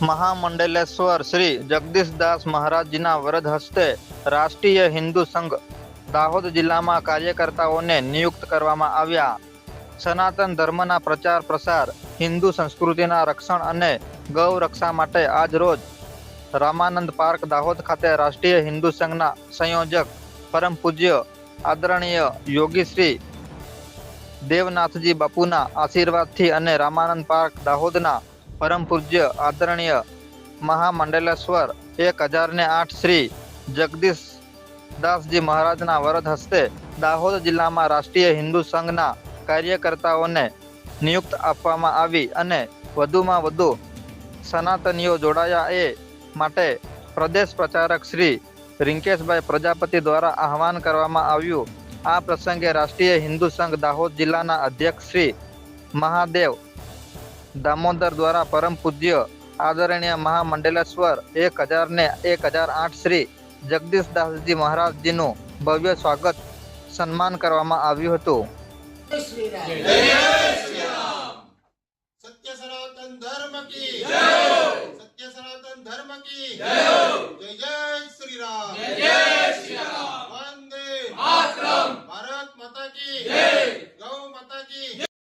મહામંડલેશ્વર શ્રી જગદીશદાસ મહારાજજીના વરદ હસ્તે રાષ્ટ્રીય હિન્દુ સંઘ દાહોદ જિલ્લામાં કાર્યકર્તાઓને નિયુક્ત કરવામાં આવ્યા. સનાતન ધર્મના પ્રચાર પ્રસાર, હિન્દુ સંસ્કૃતિના રક્ષણ અને ગૌ રક્ષા માટે આજ રોજ રામાનંદ પાર્ક દાહોદ ખાતે રાષ્ટ્રીય હિન્દુ સંઘના સંયોજક, પરમ પૂજ્ય, આદરણીય યોગી શ્રી દેવનાથજી બાપુના આશીર્વાદથી અને રામાનંદ પાર્ક દાહોદના પરમ પૂજ્ય આદરણીય મહામંડલેશ્વર એક હજાર ને આઠ શ્રી જગદીશ દાસજી મહારાજના વરદ હસ્તે દાહોદ જિલ્લામાં રાષ્ટ્રીય હિન્દુ સંઘના કાર્યકર્તાઓને નિયુક્ત આપવામાં આવી અને વધુમાં વધુ સનાતનીઓ જોડાયા એ માટે પ્રદેશ પ્રચારક શ્રી રિંકેશભાઈ પ્રજાપતિ દ્વારા આહવાન કરવામાં આવ્યું. આ પ્રસંગે રાષ્ટ્રીય હિન્દુ સંઘ દાહોદ જિલ્લાના અધ્યક્ષ શ્રી મહાદેવ દામોદર દ્વારા પરમ પૂજ્ય આદરણીય મહામંડલેશ્વર એક હજારને એક હજાર આઠ શ્રી જગદીશ દાસજી મહારાજજીનું ભવ્ય સ્વાગત સન્માન કરવામાં આવ્યું હતું.